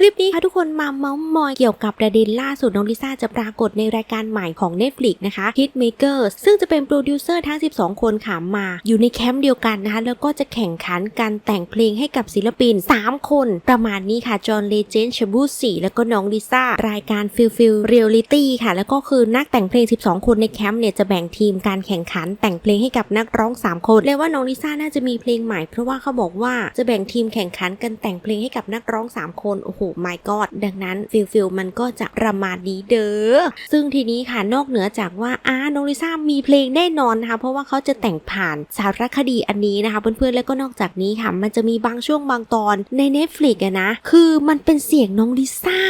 คลิปนี้ค่ะทุกคนมาเมาส์มอยเกี่ยวกับประเด็นล่าสุดน้องลิซ่าจะปรากฏในรายการใหม่ของ Netflix นะคะ Hitmakers ซึ่งจะเป็นโปรดิวเซอร์ทั้ง 12 คนค่ะมา อยู่ในแคมป์เดียวกันนะคะ แล้วก็จะแข่งขันการแต่งเพลงให้กับศิลปิน 3 คน ประมาณนี้ค่ะ จอห์นเลเจนชบูสีแล้วก็น้องลิซ่า รายการฟิลฟิลเรียลลิตี้ค่ะ แล้วก็คือนักแต่งเพลง 12 คนในแคมป์เนี่ยจะแบ่งทีมการแข่งขันแต่งเพลงให้กับนักร้อง 3 คนเลยว่าน้องลิซ่าน่าจะมีเพลงใหม่เพราะว่าเขาบอกว่าจะแบ่งทีมแข่งขันกันแต่งเพลงให้กับนักร้อง 3 คนโอ้โห my god ดังนั้นฟิลฟิลมันก็จะประมาณนี้เด้อ ซึ่งทีนี้ค่ะนอกเหนือจากว่าอาน้องลิซ่ามีเพลงแน่นอนนะคะ เพราะว่าเขาจะแต่งผ่านสารคดีอันนี้นะคะ เพื่อนๆ แล้วก็นอกจากนี้ค่ะ มันจะมีบางช่วงบางตอนใน Netflix อะนะ คือมันเป็นเสียงน้องลิซ่า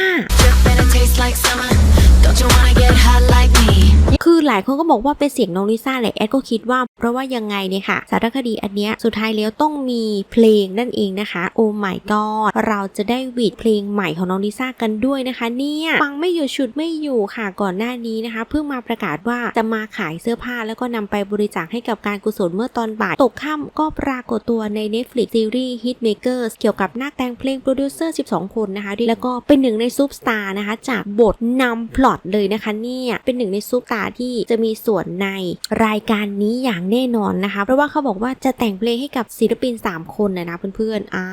หลายคนก็บอกว่าเป็นเสียงน้องลิซ่าแหละแอดก็คิดว่าเพราะว่ายังไงเนี่ยค่ะ สารคดีอันเนี้ยสุดท้ายแล้วต้องมีเพลงนั่นเองนะคะโอ้ my god เราจะได้วีดเพลงใหม่ของน้องลิซ่ากันด้วยนะคะ เนี่ยฟังไม่อยู่ชุดไม่อยู่ค่ะก่อนหน้านี้นะคะ เพิ่งมาประกาศว่าจะมาขายเสื้อผ้าแล้วก็นำไปบริจาคให้กับการกุศลเมื่อตอนบ่ายตกค่ำก็ปรากฏตัวใน Netflix ซีรีส์ Hitmakers เกี่ยวกับนักแต่งเพลงโปรดิวเซอร์ 12 คนนะคะแล้วก็เป็นหนึ่งในซุปสตาร์นะคะจากบทนำพล็อตเลยนะคะเนี่ยเป็นหนึ่งในซุปสตาร์ที่จะมีส่วนในรายการนี้อย่างแน่นอนนะคะ เพราะว่าเขาบอกว่าจะแต่งเพลงให้กับศิลปิน 3 คนนะนะเพื่อนๆอ่า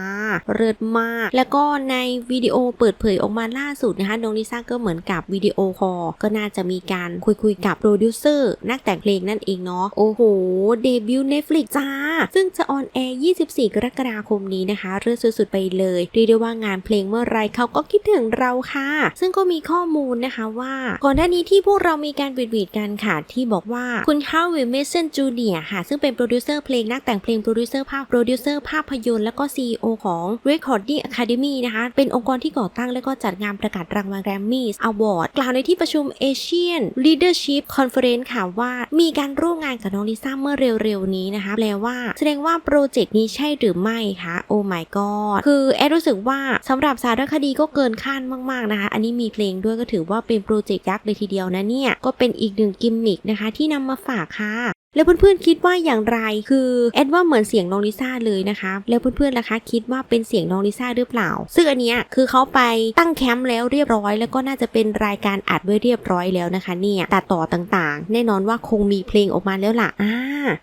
เลิศมาก แล้วก็ในวิดีโอเปิดเผยออกมาล่าสุดนะคะน้องลิซ่าก็เหมือนกับวิดีโอคอลก็น่าจะมีการคุยคุยกับโปรดิวเซอร์นักแต่งเพลงนั่นเองเนาะโอ้โหเดบิวต์ Netflix จ้า ซึ่งจะออนแอร์ 24 กรกฎาคมนี้นะคะเรื่อสุดๆไปเลยเรียกได้ว่างานเพลงเมื่อไรเขาก็คิดถึงเราค่ะ ซึ่งก็มีข้อมูลนะคะว่า ก่อนหน้านี้ที่พวกเรามีการบีดบีดกันค่ะที่บอกว่าคุณฮาวเวลเมสันจูเนียค่ะ ซึ่งเป็นโปรดิวเซอร์เพลงนักแต่งเพลงโปรดิวเซอร์ภาพโปรดิวเซอร์ภาพยนตร์แล้วก็ CEO ของ Recording Academy นะคะ เป็นองค์กรที่ก่อตั้งและก็จัดงานประกาศรางวัล Grammy Award กล่าวในที่ประชุม Asian Leadership Conference ค่ะว่า มีการร่วมงานกับน้องลิซ่าเมื่อเร็วๆนี้นะคะแปลว่าแสดงว่าโปรเจกต์นี้ใช่หรือไม่คะโอ้ my god คือแอดรู้สึกว่าสำหรับสารคดีก็เกินคาดมากๆนะคะ อันนี้มีเพลงด้วยก็ถือว่าเป็นโปรเจกต์ยักษ์เลยทีเดียวนะเนี่ย ก็เป็นอีกหนึ่งกิมมิกนะคะ ที่นำมาฝากค่ะ แล้วเพื่อนๆคิดว่าอย่างไร คือแอดว่าเหมือนเสียงน้องลิซ่าเลยนะคะ แล้วเพื่อนๆล่ะคะ คิดว่าเป็นเสียงน้องลิซ่าหรือเปล่า ซึ่งอันเนี้ยคือเขาไปตั้งแคมป์แล้วเรียบร้อย แล้วก็น่าจะเป็นรายการอัดไว้เรียบร้อยแล้วนะคะ เนี่ยตัดต่อต่างๆ แน่นอนว่าคงมีเพลงออกมาแล้วล่ะอ่า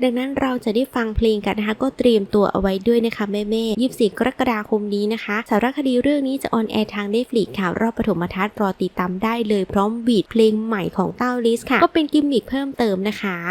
ดังนั้นเราจะได้ฟังเพลงกันนะคะ ก็เตรียมตัวเอาไว้ด้วยนะคะแม่ๆ24กรกฎาคมนี้นะคะสารคดีเรื่องนี้จะออนแอร์ทาง Netflix ค่ะรอบปฐมทัศน์รอติดตามได้เลยพร้อมบีทเพลงใหม่ของเต้าลิสค่ะ ก็เป็นกิมมิคเพิ่มเติมนะคะ